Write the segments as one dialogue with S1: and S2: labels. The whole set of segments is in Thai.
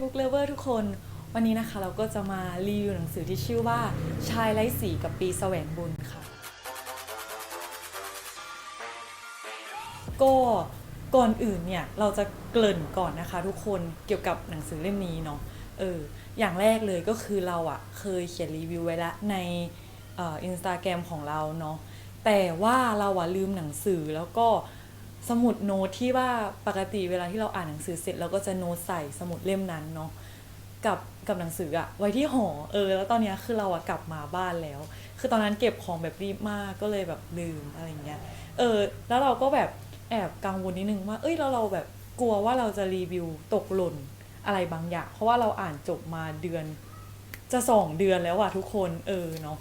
S1: บุ๊กเลเวอร์ทุกคน วันนี้นะคะเราก็จะมารีวิวหนังสือที่ชื่อว่าชายไร้สีกับปีแสวงบุญค่ะ ก็ก่อนอื่นเนี่ยเราจะเกริ่นก่อนนะคะ ทุกคนเกี่ยวกับหนังสือเล่มนี้เนาะเอออย่างแรกเลยก็คือเราอะเคยเขียนรีวิวไว้แล้วในอินสตาแกรมของเราเนาะแต่ว่าเราอะลืมหนังสือแล้วก็ สมุดโน้ตที่ว่าปกติเวลาที่เราอ่านหนังสือเสร็จเราก็จะโน้ตใส่สมุดเล่มนั้นเนาะกับกับหนังสืออะไว้ที่หอเออ แล้วตอนนี้คือเราอะกลับมาบ้านแล้ว คือตอนนั้นเก็บของแบบรีบมากก็เลยแบบลืมอะไรเงี้ยเออ แล้วเราก็แบบแอบกังวลนิดนึงว่า เอ้ยแล้วเราแบบกลัวว่าเราจะรีวิวตกหล่นอะไรบางอย่าง เพราะว่าเราอ่านจบมาเดือนจะสองเดือนแล้วอะทุกคนเออเนาะ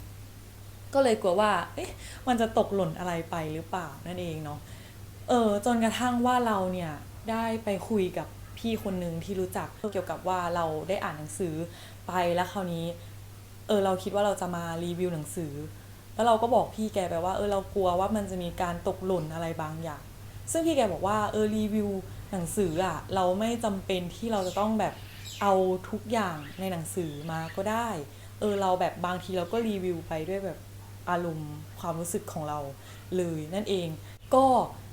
S1: ก็เลยกลัวว่า เอ๊ะมันจะตกหล่นอะไรไปหรือเปล่านั่นเองเนาะ เออจนกระทั่งว่าเราเนี่ยได้ไปคุยกับพี่คนหนึ่งที่รู้จักเกี่ยวกับว่าเราได้อ่านหนังสือไปแล้วคราวนี้เออเราคิดว่าเราจะมารีวิวหนังสือ แล้วเราก็บอกพี่แกไปว่าเออเรากลัวว่ามันจะมีการตกหล่นอะไรบางอย่าง ซึ่งพี่แกบอกว่าเออรีวิวหนังสืออะเราไม่จำเป็นที่เราจะต้องแบบเอาทุกอย่างในหนังสือมาก็ได้ เออเราแบบบางทีเราก็รีวิวไปด้วยแบบอารมณ์ความรู้สึกของเราเลยนั่นเอง ก็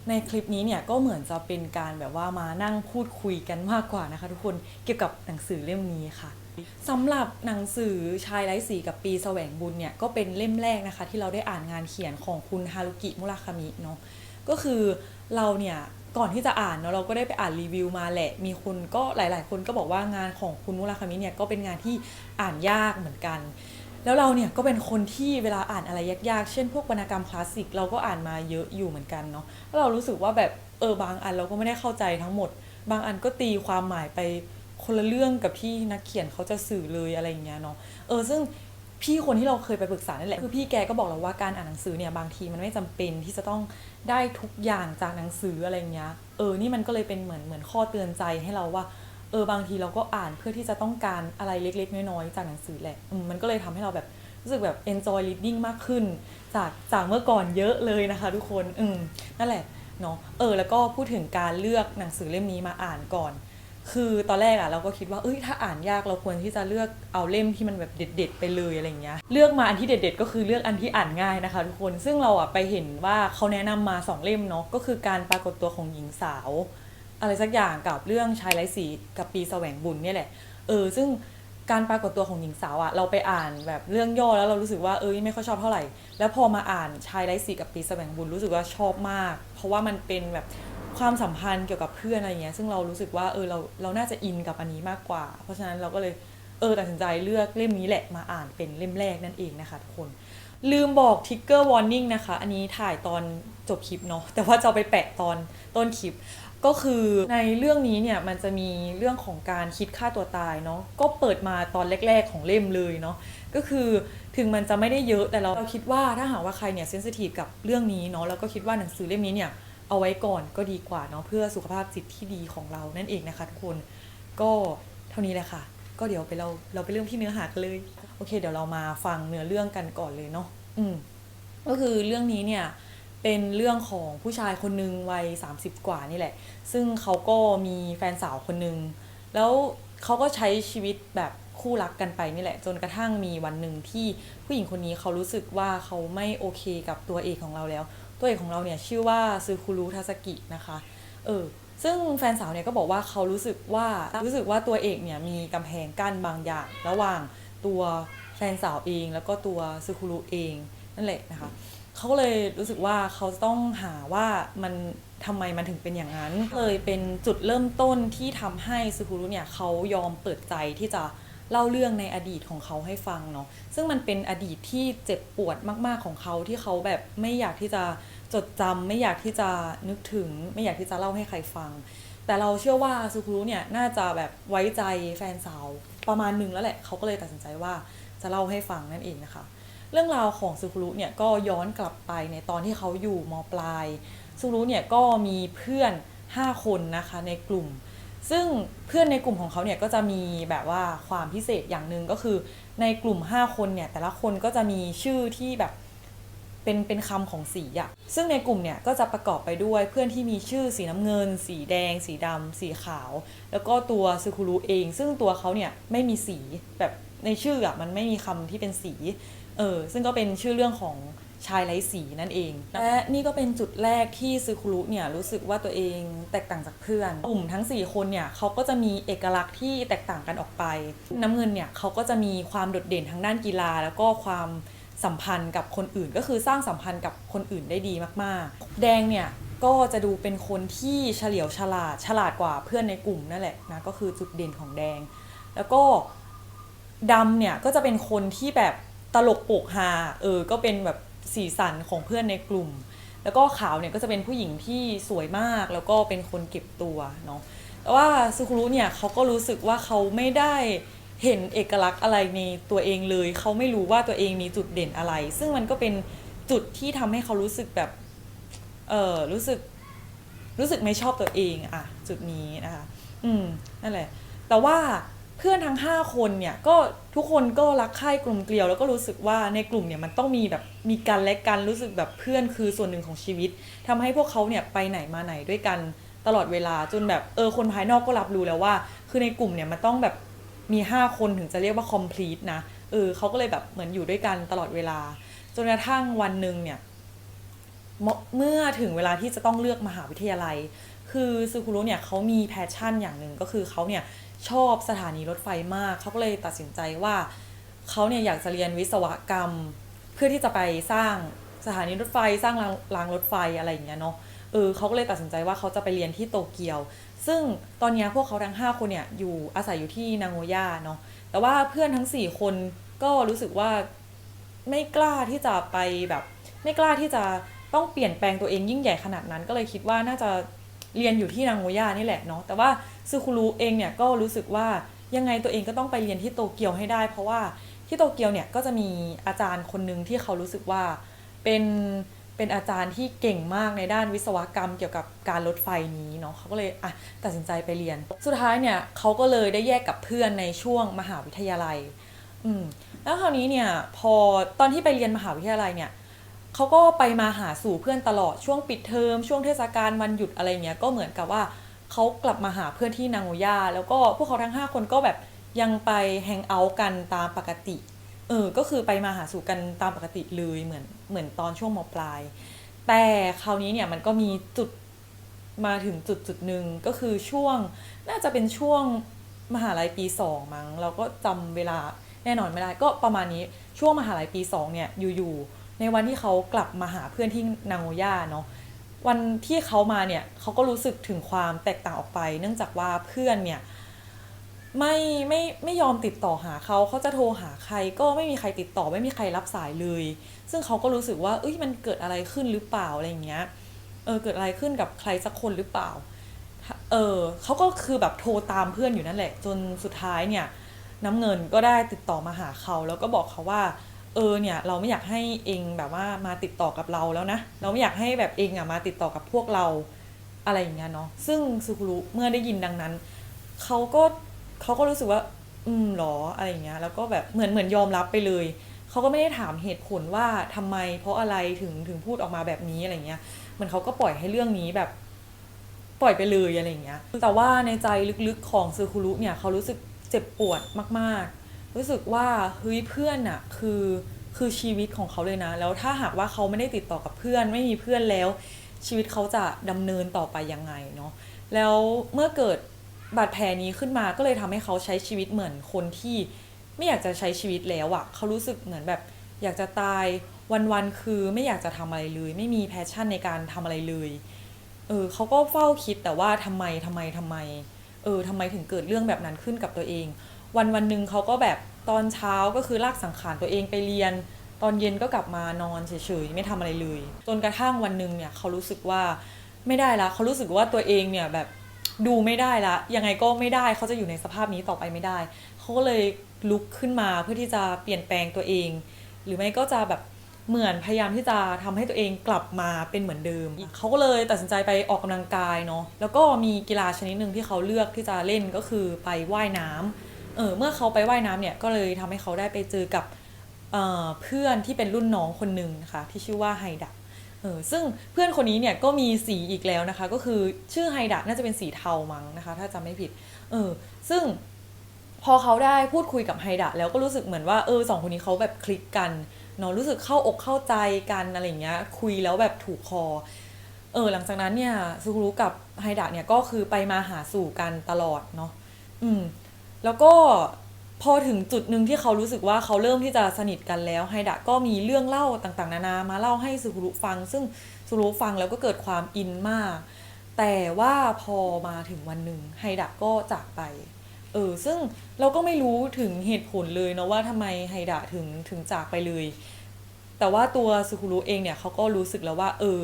S1: ในคลิปนี้เนี่ยก็เหมือนจะเป็นการแบบว่ามานั่งพูดคุยกันมากกว่านะคะ ทุกคนเกี่ยวกับหนังสือเล่มนี้ค่ะสำหรับหนังสือชายไร้สีกับปีแสวงบุญเนี่ยก็เป็นเล่มแรกนะคะ ที่เราได้อ่านงานเขียนของคุณฮารุกิมุราคามิเนาะก็คือเราเนี่ยก่อนที่จะอ่านเนาะเราก็ได้ไปอ่านรีวิวมาแหละ มีคนก็หลาย ๆ คนก็บอกว่างานของคุณมุราคามิเนี่ยก็เป็นงานที่อ่านยากเหมือนกัน แล้วเราเนี่ยก็เป็นคนที่เวลาอ่านอะไรยากๆ เช่น พวกวรรณกรรมคลาสสิกเราก็อ่านมาเยอะอยู่เหมือนกันเนาะแล้วเรารู้สึกว่าแบบเออบางอันเราก็ไม่ได้เข้าใจทั้งหมด บางอันก็ตีความหมายไปคนละเรื่องกับที่นักเขียนเขาจะสื่อเลยอะไรอย่างเงี้ยเนาะเออซึ่งพี่คนที่เราเคยไปปรึกษานั่นแหละคือพี่แกก็บอกเราว่าการอ่านหนังสือเนี่ยบางทีมันไม่จำเป็นที่จะต้องได้ทุกอย่างจากหนังสืออะไรเงี้ยเออนี่มันก็เลยเป็นเหมือนเหมือนข้อเตือนใจให้เราว่า เออบางทีเราก็อ่านเพื่อที่จะต้องการอะไรเล็ก ๆ น้อยๆจากหนังสือแหละอืมมันก็เลยทำให้เราแบบรู้สึกแบบ enjoy reading มากขึ้น จากจากเมื่อก่อนเยอะเลยนะคะทุกคนอืมนั่นแหละเนาะเออแล้วก็พูดถึงการเลือกหนังสือเล่มนี้มาอ่านก่อน คือตอนแรกอะเราก็คิดว่าเอ้ยถ้าอ่านยากเราควรที่จะเลือกเอาเล่มที่มันแบบเด็ด ๆ ไปเลยอะไรเงี้ยเลือกมาอันที่เด็ด ๆ ก็คือเลือกอันที่อ่านง่ายนะคะ ทุกคนซึ่งเราอะไปเห็นว่าเขาแนะนำมาสองเล่มเนาะก็คือการปรากฏตัวของหญิงสาว อะไรสักอย่างกับเรื่องชายไร้สีกับปีแสวงบุญเนี่ยแหละ เออ ซึ่งการปรากฏตัวของหญิงสาวอะเราไปอ่านแบบเรื่องย่อแล้วเรารู้สึกว่าเอ้ยไม่ค่อยชอบเท่าไหร่ แล้วพอมาอ่านชายไร้สีกับปีแสวงบุญรู้สึกว่าชอบมาก เพราะว่ามันเป็นแบบความสัมพันธ์เกี่ยวกับเพื่อนอะไรเงี้ย ซึ่งเรารู้สึกว่าเออเราเราน่าจะอินกับอันนี้มากกว่า เพราะฉะนั้นเราก็เลยเออตัดสินใจเลือกเล่มนี้แหละมาอ่านเป็นเล่มแรกนั่นเองนะคะทุกคน ลืมบอกทิกเกอร์วอร์นิ่งนะคะ อันนี้ถ่ายตอนจบคลิปเนาะแต่ว่าจะไปแปะตอนต้นคลิป ก็คือในเรื่องนี้เนี่ยมันจะมีเรื่องของการคิดฆ่าตัวตายเนาะก็เปิดมาตอนแรก ๆของเล่มเลยเนาะก็คือถึงมันจะไม่ได้เยอะแต่เราเราคิดว่าถ้าหากว่าใครเนี่ยเซนซิทีฟกับเรื่องนี้เนาะแล้วก็คิดว่าหนังสือเล่มนี้เนี่ยเอาไว้ก่อนก็ดีกว่าเนาะเพื่อสุขภาพจิตที่ดีของเรานั่นเองนะคะทุกคนก็เท่านี้แหละค่ะ ก็เดี๋ยวไปเราเราไปเรื่องที่เนื้อหากันเลยโอเค เดี๋ยวเรามาฟังเนื้อเรื่องกันก่อนเลยเนาะอืมก็คือเรื่องนี้เนี่ย เป็นเรื่องของผู้ชายคนหนึ่งวัย 30 กว่านี่แหละ ซึ่งเขาก็มีแฟนสาวคนหนึ่งแล้วเขาก็ใช้ชีวิตแบบคู่รักกันไปนี่แหละ จนกระทั่งมีวันหนึ่งที่ผู้หญิงคนนี้เขารู้สึกว่าเขาไม่โอเคกับตัวเอกของเราแล้ว ตัวเอกของเราเนี่ยชื่อว่าซึคุรุทาสกินะคะเออซึ่งแฟนสาวเนี่ยก็บอกว่าเขารู้สึกว่ารู้สึกว่าตัวเอกเนี่ยมีกำแพงกั้นบางอย่าง ระหว่างตัวแฟนสาวเองแล้วก็ตัวซึคุรุเองนั่นแหละนะคะ เขาเลยรู้สึกว่าเขาต้องหาว่ามันทำไมมันถึงเป็นอย่างนั้น เลยเป็นจุดเริ่มต้นที่ทำให้ซูคุรุเนี่ยเขายอมเปิดใจที่จะเล่าเรื่องในอดีตของเขาให้ฟังเนาะซึ่งมันเป็นอดีตที่เจ็บปวดมากๆของเขาที่เขาแบบไม่อยากที่จะจดจำไม่อยากที่จะนึกถึง ไม่อยากที่จะเล่าให้ใครฟัง แต่เราเชื่อว่าซูคุรุเนี่ยน่าจะแบบไว้ใจแฟนสาวประมาณหนึ่งแล้วแหละเขาก็เลยตัดสินใจว่าจะเล่าให้ฟังนั่นเองนะคะ เรื่องราวของซูคุรุเนี่ยก็ย้อนกลับไปในตอนที่เขาอยู่มปลายซูคุรุเนี่ยก็มีเพื่อน 5 คนนะคะในกลุ่ม ซึ่งเพื่อนในกลุ่มของเขาเนี่ยก็จะมีแบบว่าความพิเศษอย่างหนึ่งก็คือในกลุ่ม 5 คนเนี่ยแต่ละคนก็จะมีชื่อที่แบบเป็นเป็นคำของสีอะซึ่งในกลุ่มเนี่ยก็จะประกอบไปด้วยเพื่อนที่มีชื่อสีน้ำเงิน สีแดง สีดำสีขาว แล้วก็ตัวซึคุรุเอง ซึ่งตัวเขาเนี่ยไม่มีสีแบบในชื่ออะมันไม่มีคำที่เป็นสี เออซึ่งก็เป็นชื่อเรื่องของชายไร้สีนั่นเอง และนี่ก็เป็นจุดแรกที่ซึคุรุเนี่ยรู้สึกว่าตัวเองแตกต่างจากเพื่อน กลุ่มทั้ง 4 คนเนี่ยเขาก็จะมีเอกลักษณ์ที่แตกต่างกันออกไป น้ำเงินเนี่ยเขาก็จะมีความโดดเด่นทางด้านกีฬา แล้วก็ความสัมพันธ์กับคนอื่น ก็คือสร้างสัมพันธ์กับคนอื่นได้ดีมากๆ แดงเนี่ยก็จะดูเป็นคนที่เฉลียวฉลาดฉลาดกว่าเพื่อนในกลุ่มนั่นแหละนะก็คือจุดเด่นของแดง แล้วก็ดำเนี่ยก็จะเป็นคนที่แบบ ตลกโปกฮาเออก็เป็นแบบสีสันของเพื่อนในกลุ่ม แล้วก็ขาวเนี่ยก็จะเป็นผู้หญิงที่สวยมากแล้วก็เป็นคนเก็บตัวเนาะแต่ว่าซูคุรุเนี่ยเขาก็รู้สึกว่าเขาไม่ได้เห็นเอกลักษณ์อะไรในตัวเองเลย เขาไม่รู้ว่าตัวเองมีจุดเด่นอะไร ซึ่งมันก็เป็นจุดที่ทำให้เขารู้สึกแบบเออรู้สึกรู้สึกไม่ชอบตัวเองอะจุดนี้นะคะ อืมนั่นแหละ แต่ว่า เพื่อนทั้ง 5 คนเนี่ยก็ทุกคนก็รักใคร่กลุ่มเกลียว แล้วก็รู้สึกว่าในกลุ่มเนี่ยมันต้องมีแบบมีกันและกันรู้สึกแบบเพื่อนคือส่วนหนึ่งของชีวิตทำให้พวกเขาเนี่ยไปไหนมาไหนด้วยกันตลอดเวลาจนแบบเออคนภายนอกก็รับรู้แล้วว่า คือในกลุ่มเนี่ยมันต้องแบบมี 5 คนถึงจะเรียกว่า complete นะเออเขาก็เลยแบบเหมือนอยู่ด้วยกันตลอดเวลา จนกระทั่งวันหนึ่งเนี่ยเมื่อเมื่อถึงเวลาที่จะต้องเลือกมหาวิทยาลัย คือซูคุรุเนี่ยเขามีแพชชั่นอย่างหนึ่งก็คือเขาเนี่ย ชอบสถานีรถไฟมาก เขาก็เลยตัดสินใจว่าเขาเนี่ยอยากจะเรียนวิศวกรรม เพื่อที่จะไปสร้างสถานีรถไฟสร้างรางรางรถไฟอะไรอย่างเงี้ยเนาะเออเขาก็เลยตัดสินใจว่าเขาจะไปเรียนที่โตเกียว ซึ่งตอนเนี้ยพวกเขาทั้ง 5 คนเนี่ยอยู่อาศัยอยู่ที่นางโงย่าเนาะแต่ว่าเพื่อนทั้ง 4 คนก็รู้สึกว่าไม่กล้าที่จะไปแบบ ไม่กล้าที่จะต้องเปลี่ยนแปลงตัวเองยิ่งใหญ่ขนาดนั้น ก็เลยคิดว่าน่าจะ เรียนอยู่ที่นางโงย่านี่แหละเนาะแต่ว่าซึคุรุเองเนี่ยก็รู้สึกว่ายังไงตัวเองก็ต้องไปเรียนที่โตเกียวให้ได้ เพราะว่าที่โตเกียวเนี่ยก็จะมีอาจารย์คนหนึ่งที่เขารู้สึกว่าเป็นเป็นอาจารย์ที่เก่งมากในด้านวิศวกรรมเกี่ยวกับการรถไฟนี้เนาะเขาก็เลยอะตัดสินใจไปเรียน สุดท้ายเนี่ยเขาก็เลยได้แยกกับเพื่อนในช่วงมหาวิทยาลัยอืมแล้วคราวนี้เนี่ยพอตอนที่ไปเรียนมหาวิทยาลัยเนี่ย เขาก็ไปมาหาสู่เพื่อนตลอดช่วงปิดเทอมช่วงเทศกาลวันหยุดอะไรเงี้ยก็เหมือนกับว่าเขากลับมาหาเพื่อนที่นางโอย่าแล้วก็พวกเขาทั้ง 5 คนก็แบบยังไปแฮงเอาท์กันตามปกติเออก็คือไปมาหาสู่กันตามปกติเลยเหมือนเหมือนตอนช่วงมปลาย แต่คราวนี้เนี่ยมันก็มีจุดมาถึงจุดจุดหนึ่งก็คือช่วงน่าจะเป็นช่วงมหาลัยปีสองมั้งเราก็จำเวลาแน่นอนไม่ได้ก็ประมาณนี้ช่วงมหาลัยปีสองเนี่ยอยู่ๆ ในวันที่เขากลับมาหาเพื่อนที่นางโอย่าเนาะวันที่เขามาเนี่ยเขาก็รู้สึกถึงความแตกต่างออกไป เนื่องจากว่าเพื่อนเนี่ยไม่ไม่ไม่ยอมติดต่อหาเขาเขาจะโทรหาใครก็ไม่มีใครติดต่อไม่มีใครรับสายเลย ซึ่งเขาก็รู้สึกว่าเอ้ยมันเกิดอะไรขึ้นหรือเปล่าอะไรอย่างเงี้ยเออเกิดอะไรขึ้นกับใครสักคนหรือเปล่าเออเขาก็คือแบบโทรตามเพื่อนอยู่นั่นแหละ จนสุดท้ายเนี่ยน้ำเงินก็ได้ติดต่อมาหาเขา แล้วก็บอกเขาว่า เออเนี่ยเราไม่อยากให้เองแบบว่ามาติดต่อกับเราแล้วนะ เราไม่อยากให้แบบเองอะมาติดต่อกับพวกเราอะไรอย่างเงี้ยเนาะซึ่งซูคุรุเมื่อได้ยินดังนั้นเขาก็เขาก็รู้สึกว่า อืมหรออะไรอย่างเงี้ยแล้วก็แบบเหมือนเหมือนยอมรับไปเลยเขาก็ไม่ได้ถามเหตุผลว่าทำไม เพราะอะไรถึงถึงพูดออกมาแบบนี้อะไรเงี้ยเหมือนเขาก็ปล่อยให้เรื่องนี้แบบปล่อยไปเลยอะไรเงี้ย แต่ว่าในใจลึกๆของซูคุรุเนี่ยเขารู้สึกเจ็บปวดมากๆ รู้สึกว่าเฮ้ยเพื่อนอะคือ คือชีวิตของเขาเลยนะ แล้วถ้าหากว่าเขาไม่ได้ติดต่อกับเพื่อน ไม่มีเพื่อนแล้ว ชีวิตเขาจะดำเนินต่อไปยังไงเนาะแล้วเมื่อเกิดบาดแผลนี้ขึ้นมาก็เลยทำให้เขาใช้ชีวิตเหมือนคนที่ไม่อยากจะใช้ชีวิตแล้วอะเขารู้สึกเหมือนแบบอยากจะตายวันๆคือไม่อยากจะทำอะไรเลย ไม่มีแพชชั่นในการทำอะไรเลยเออเขาก็เฝ้าคิดแต่ว่าทำไมทำไมทำไมเออทำไมถึงเกิดเรื่องแบบนั้นขึ้นกับตัวเอง วันวันหนึ่งเขาก็แบบตอนเช้าก็คือลากสังขารตัวเองไปเรียน ตอนเย็นก็กลับมานอนเฉยๆไม่ทำอะไรเลย จนกระทั่งวันหนึ่งเนี่ยเขารู้สึกว่าไม่ได้ละเขารู้สึกว่าตัวเองเนี่ยแบบดูไม่ได้ละยังไงก็ไม่ได้เขาจะอยู่ในสภาพนี้ต่อไปไม่ได้เขาก็เลยลุกขึ้นมาเพื่อที่จะเปลี่ยนแปลงตัวเอง หรือไม่ก็จะแบบเหมือนพยายามที่จะทำให้ตัวเองกลับมาเป็นเหมือนเดิม เขาก็เลยตัดสินใจไปออกกำลังกายเนาะ แล้วก็มีกีฬาชนิดหนึ่งที่เขาเลือกที่จะเล่นก็คือไปว่ายน้ำ เออเมื่อเขาไปว่ายน้ำเนี่ยก็เลยทำให้เขาได้ไปเจอกับเเพื่อนที่เป็นรุ่นน้องคนหนึ่งนะคะที่ชื่อว่าไฮดะเออซึ่งเพื่อนคนนี้เนี่ยก็มีสีอีกแล้วนะคะ ก็คือชื่อไฮดะน่าจะเป็นสีเทามั้งนะคะ ถ้าจำไม่ผิดเออซึ่งพอเขาได้พูดคุยกับไฮดะแล้วก็รู้สึกเหมือนว่าเออสองคนนี้เขาแบบคลิกกันเนาะรู้สึกเข้าอกเข้าใจกันอะไรเงี้ยคุยแล้วแบบถูกคอเออหลังจากนั้นเนี่ยซูรุกับไฮดะเนี่ยก็คือไปมาหาสู่กันตลอดเนาะอืม แล้วก็พอถึงจุดหนึ่งที่เขารู้สึกว่าเขาเริ่มที่จะสนิทกันแล้วไฮดะก็มีเรื่องเล่าต่างๆ นานามาเล่าให้ซูคุรุฟัง ซึ่งซูคุรุฟังแล้วก็เกิดความอินมาก แต่ว่าพอมาถึงวันหนึ่งไฮดะก็จากไปเออซึ่งเราก็ไม่รู้ถึงเหตุผลเลยเนาะว่าทำไมไฮดะถึงถึงจากไปเลย แต่ว่าตัวซูคุรุเองเนี่ยเขาก็รู้สึกแล้วว่า เออ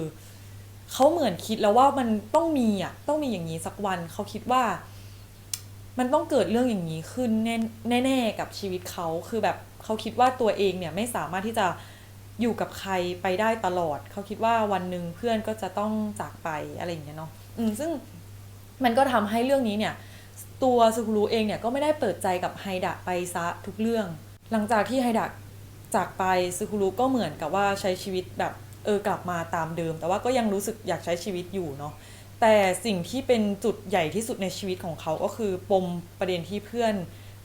S1: เขาเหมือนคิดแล้วว่ามันต้องมีอะต้องมีอย่างนี้สักวันเขาคิดว่า มันต้องเกิดเรื่องอย่างนี้ขึ้นแน่แน่ๆกับชีวิตเขาคือแบบเขาคิดว่าตัวเองเนี่ยไม่สามารถที่จะอยู่กับใครไปได้ตลอด เขาคิดว่าวันหนึ่งเพื่อนก็จะต้องจากไปอะไรอย่างเงี้ยเนาะอืมซึ่งมันก็ทำให้เรื่องนี้เนี่ย ตัวซูคุรุเองเนี่ยก็ไม่ได้เปิดใจกับไฮดะไปซะทุกเรื่อง หลังจากที่ไฮดะจากไปซูคุรุก็เหมือนกับว่าใช้ชีวิตแบบเออกลับมาตามเดิม แต่ว่าก็ยังรู้สึกอยากใช้ชีวิตอยู่เนาะ แต่สิ่งที่เป็นจุดใหญ่ที่สุดในชีวิตของเขาก็คือปมประเด็นที่เพื่อน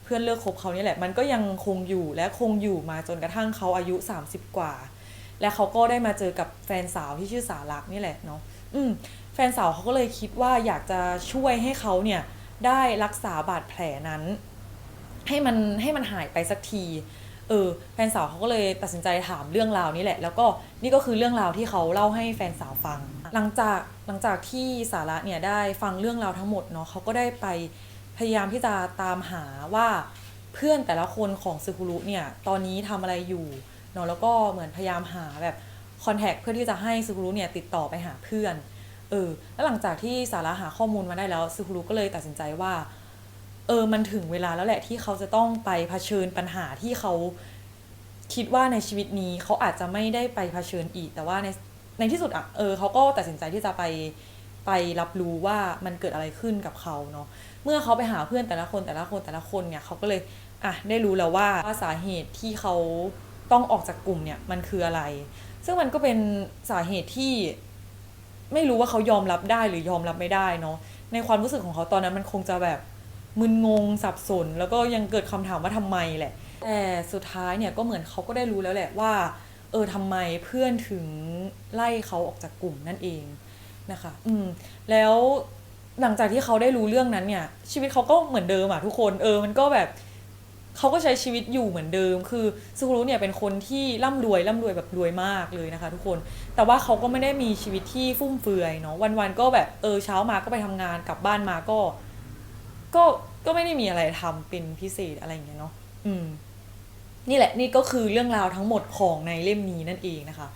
S1: เพื่อนเลิกคบเขานี่แหละ มันก็ยังคงอยู่และคงอยู่มาจนกระทั่งเขาอายุ 30 กว่า และเขาก็ได้มาเจอกับแฟนสาวที่ชื่อสารักนี่แหละเนาะอืมแฟนสาวเขาก็เลยคิดว่าอยากจะช่วยให้เขาเนี่ยได้รักษาบาดแผลนั้น ให้มันให้มันหายไปสักทีเออแฟนสาวเขาก็เลยตัดสินใจถามเรื่องราวนี้แหละ แล้วก็นี่ก็คือเรื่องราวที่เขาเล่าให้แฟนสาวฟัง หลังจากหลังจากที่สาระเนี่ยได้ฟังเรื่องราวทั้งหมดเนาะเขาก็ได้ไปพยายามที่จะตามหาว่าเพื่อนแต่ละคนของซึคุรุเนี่ยตอนนี้ทำอะไรอยู่เนาะแล้วก็เหมือนพยายามหาแบบคอนแทคเพื่อที่จะให้ซึคุรุเนี่ยติดต่อไปหาเพื่อนเออแล้วหลังจากที่สาระหาข้อมูลมาได้แล้วซึคุรุก็เลยตัดสินใจว่าเออมันถึงเวลาแล้วแหละที่เขาจะต้องไปเผชิญปัญหาที่เขาคิดว่าในชีวิตนี้เขาอาจจะไม่ได้ไปเผชิญอีก แต่ว่าใน ในที่สุดอะเออเขาก็ตัดสินใจที่จะไปไปรับรู้ว่ามันเกิดอะไรขึ้นกับเขาเนาะเมื่อเขาไปหาเพื่อนแต่ละคนแต่ละคนแต่ละคนเนี่ยเขาก็เลยอะได้รู้แล้วว่าว่าสาเหตุที่เขาต้องออกจากกลุ่มเนี่ยมันคืออะไร ซึ่งมันก็เป็นสาเหตุที่ไม่รู้ว่าเขายอมรับได้หรือยอมรับไม่ได้เนาะในความรู้สึกของเขาตอนนั้นมันคงจะแบบมึนงงสับสน แล้วก็ยังเกิดคำถามว่าทำไมแหละแต่สุดท้ายเนี่ยก็เหมือนเขาก็ได้รู้แล้วแหละว่า เออทำไมเพื่อนถึงไล่เขาออกจากกลุ่มนั่นเองนะคะ อืม แล้วหลังจากที่เขาได้รู้เรื่องนั้นเนี่ย ชีวิตเขาก็เหมือนเดิมอะทุกคนเออมันก็แบบเขาก็ใช้ชีวิตอยู่เหมือนเดิม คือซูคุรุเนี่ยเป็นคนที่ร่ำรวยร่ำรวยแบบรวยมากเลยนะคะ ทุกคน แต่ว่าเขาก็ไม่ได้มีชีวิตที่ฟุ่มเฟือยเนาะวันๆก็แบบเออเช้ามาก็ไปทำงานกลับบ้านมาก็ ก็ก็ไม่ได้มีอะไรทำเป็นพิเศษอะไรอย่างเงี้ยเนาะอืม นี่แหละนี่ก็คือเรื่องราวทั้งหมดของในเล่มนี้นั่นเองนะคะ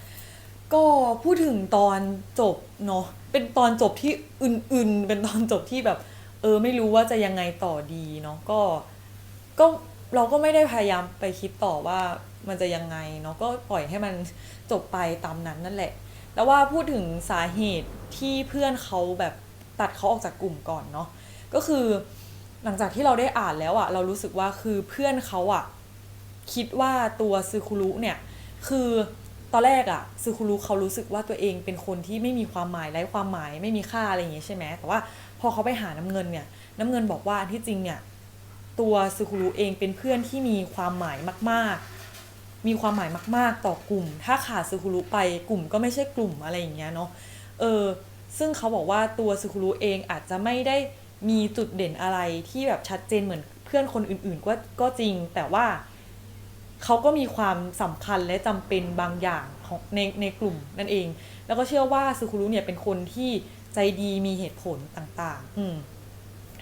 S1: ก็พูดถึงตอนจบเนาะเป็นตอนจบที่อื่นๆ เป็นตอนจบที่แบบ เออไม่รู้ว่าจะยังไงต่อดีเนาะก็ก็เราก็ไม่ได้พยายามไปคิดต่อว่ามันจะยังไงเนาะก็ปล่อยให้มันจบไปตามนั้นนั่นแหละ แล้วว่าพูดถึงสาเหตุที่เพื่อนเขาแบบตัดเขาออกจากกลุ่มก่อนเนาะก็คือหลังจากที่เราได้อ่านแล้วอะเรารู้สึกว่าคือเพื่อนเขาอะ คิดว่าตัวซึคุรุเนี่ยคือตอนแรกอะซึคุรุเขารู้สึกว่าตัวเองเป็นคนที่ไม่มีความหมายไร้ความหมายไม่มีค่าอะไรอย่างเงี้ยใช่ไหมแต่ว่าพอเขาไปหาน้ำเงินเนี่ยน้ำเงินบอกว่าอันที่จริงเนี่ยตัวซึคุรุเองเป็นเพื่อนที่มีความหมายมาก ๆ มีความหมายมาก ๆ ต่อกลุ่ม ถ้าขาดซึคุรุไปกลุ่มก็ไม่ใช่กลุ่มอะไรอย่างเงี้ยเนาะเออซึ่งเขาบอกว่าตัวซึคุรุเองอาจจะไม่ได้มีจุดเด่นอะไรที่แบบชัดเจนเหมือนเพื่อนคนอื่น ๆ ก็ก็จริงแต่ว่า เขาก็มีความสำคัญและจำเป็นบางอย่างของในในกลุ่มนั่นเอง แล้วก็เชื่อว่าซึคุรุเนี่ยเป็นคนที่ใจดีมีเหตุผลต่างๆ อืม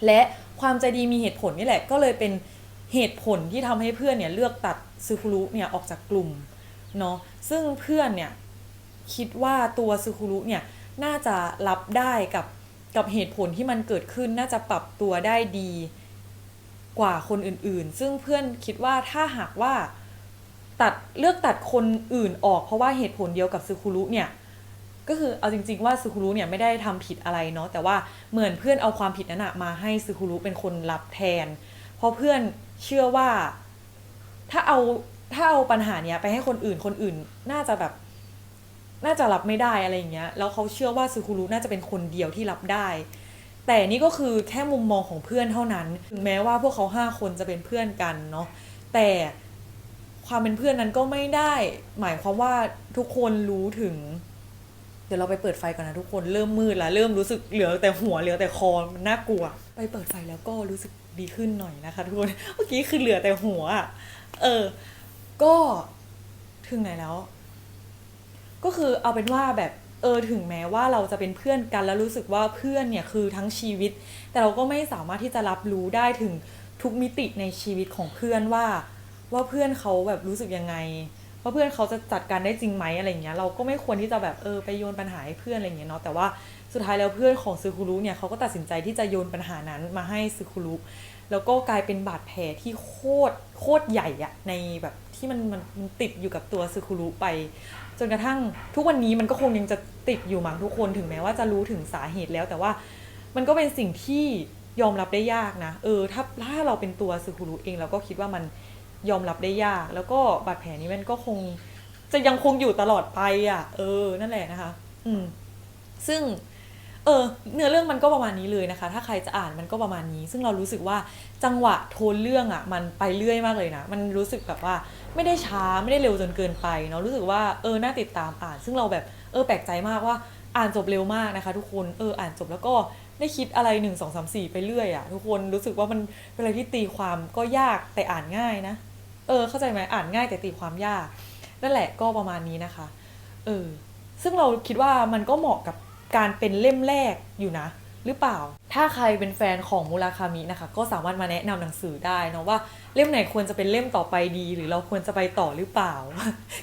S1: และความใจดีมีเหตุผลนี่แหละก็เลยเป็นเหตุผลที่ทำให้เพื่อนเนี่ยเลือกตัดซึคุรุเนี่ยออกจากกลุ่มเนาะซึ่งเพื่อนเนี่ยคิดว่าตัวซึคุรุเนี่ยน่าจะรับได้กับกับเหตุผลที่มันเกิดขึ้นน่าจะปรับตัวได้ดีกว่าคนอื่นๆ ซึ่งเพื่อนคิดว่าถ้าหากว่า ตัดเลือกตัดคนอื่นออก เพราะว่าเหตุผลเดียวกับซึคุรุเนี่ยก็คือเอาจริง ๆ ว่าซึคุรุเนี่ยไม่ได้ทำผิดอะไรเนาะแต่ว่าเหมือนเพื่อนเอาความผิดนั้นมาให้ซึคุรุเป็นคนรับแทน เพราะเพื่อนเชื่อว่าถ้าเอาถ้าเอาปัญหาเนี้ยไปให้คนอื่นคนอื่นน่าจะแบบ น่าจะรับไม่ได้อะไรอย่างเงี้ยแล้วเขาเชื่อว่าซูคุรุน่าจะเป็นคนเดียวที่รับได้ แต่นี่ก็คือแค่มุมมองของเพื่อนเท่านั้นถึงแม้ว่าพวกเขาห้าคนจะเป็นเพื่อนกันเนาะแต่ ความเป็นเพื่อนนั้นก็ไม่ได้ หมายความว่าทุกคนรู้ถึง เดี๋ยวเราไปเปิดไฟก่อนนะทุกคนเริ่มมืดแล้วเริ่มรู้สึกเหลือแต่หัวเหลือแต่คอมันน่ากลัว ไปเปิดไฟแล้วก็รู้สึกดีขึ้นหน่อยนะคะทุกคนเมื่อกี้คือเหลือแต่หัว เออ ก็ถึงไหนแล้ว ก็คือเอาเป็นว่าแบบเออถึงแม้ว่าเราจะเป็นเพื่อนกันแล้วรู้สึกว่าเพื่อนเนี่ยคือทั้งชีวิต แต่เราก็ไม่สามารถที่จะรับรู้ได้ถึงทุกมิติในชีวิตของเพื่อนว่า ว่าเพื่อนเขาแบบรู้สึกยังไงว่าเพื่อนเขาจะจัดการได้จริงไหมอะไรอย่างเงี้ยเราก็ไม่ควรที่จะแบบเออไปโยนปัญหาให้เพื่อนอะไรอย่างเงี้ยเนาะแต่ว่าสุดท้ายแล้วเพื่อนของซึคุรุเนี่ยเขาก็ตัดสินใจที่จะโยนปัญหานั้นมาให้ซึคุรุแล้วก็กลายเป็นบาดแผลที่โคตรโคตรใหญ่อะในแบบที่มันมันมันติดอยู่กับตัวซึคุรุไป จนกระทั่งทุกวันนี้มันก็คงยังจะติดอยู่มั้งทุกคนถึงแม้ว่าจะรู้ถึงสาเหตุแล้ว แต่ว่ามันก็เป็นสิ่งที่ยอมรับได้ยากนะเออถ้าถ้าเราเป็นตัวซึคุรุเองเราก็คิดว่ามัน ยอมรับได้ยาก แล้วก็บาดแผลนี้มันก็คง จะยังคงอยู่ตลอดไปอะ เออ นั่นแหละนะคะ อืม ซึ่ง เออ เนื้อเรื่องมันก็ประมาณนี้เลยนะคะ ถ้าใครจะอ่านมันก็ประมาณนี้ ซึ่งเรารู้สึกว่าจังหวะโทนเรื่องอะ่ะ มันไปเรื่อยมากเลยนะ มันรู้สึกแบบว่าไม่ได้ช้าไม่ได้เร็วจนเกินไปเนาะ รู้สึกว่าเออ น่าติดตามอ่าน ซึ่งเราแบบเออแปลกใจมากว่าอ่านจบเร็วมากนะคะ ทุกคน เออ อ่านจบแล้วก็ได้คิดอะไรหนึ่งสองสามสี่ไปเรื่อยอะ่ะทุกคนรู้สึกว่ามันเป็นอะไรที่ตีความก็ยากแต่อ่านง่ายนะ เออเข้าใจไหมอ่านง่ายแต่ตีความยาก นั่นแหละก็ประมาณนี้นะคะเออซึ่งเราคิดว่ามันก็เหมาะกับการเป็นเล่มแรกอยู่นะ หรือเปล่า ถ้าใครเป็นแฟนของมูราคามินะคะ ก็สามารถมาแนะนำหนังสือได้นะว่าเล่มไหนควรจะเป็นเล่มต่อไปดี หรือเราควรจะไปต่อหรือเปล่า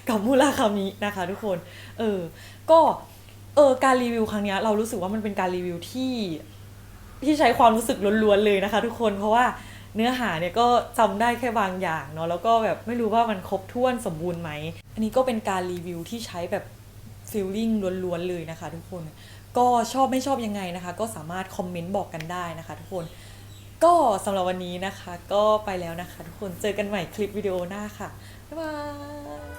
S1: กับมูราคามินะคะ ทุกคน เออ ก็เออการรีวิวครั้งนี้เรารู้สึกว่ามันเป็นการรีวิวที่ที่ใช้ความรู้สึกล้วนๆเลยนะคะ ทุกคนเพราะว่า เนื้อหาเนี่ยก็จำได้แค่บางอย่างเนาะแล้วก็แบบไม่รู้ว่ามันครบถ้วนสมบูรณ์ไหม อันนี้ก็เป็นการรีวิวที่ใช้แบบฟีลลิ่งล้วนๆเลยนะคะ ทุกคนก็ชอบไม่ชอบยังไงนะคะ ก็สามารถคอมเมนต์บอกกันได้นะคะ ทุกคนก็สำหรับวันนี้นะคะ ก็ไปแล้วนะคะ ทุกคนเจอกันใหม่คลิปวิดีโอหน้าค่ะบ๊ายบาย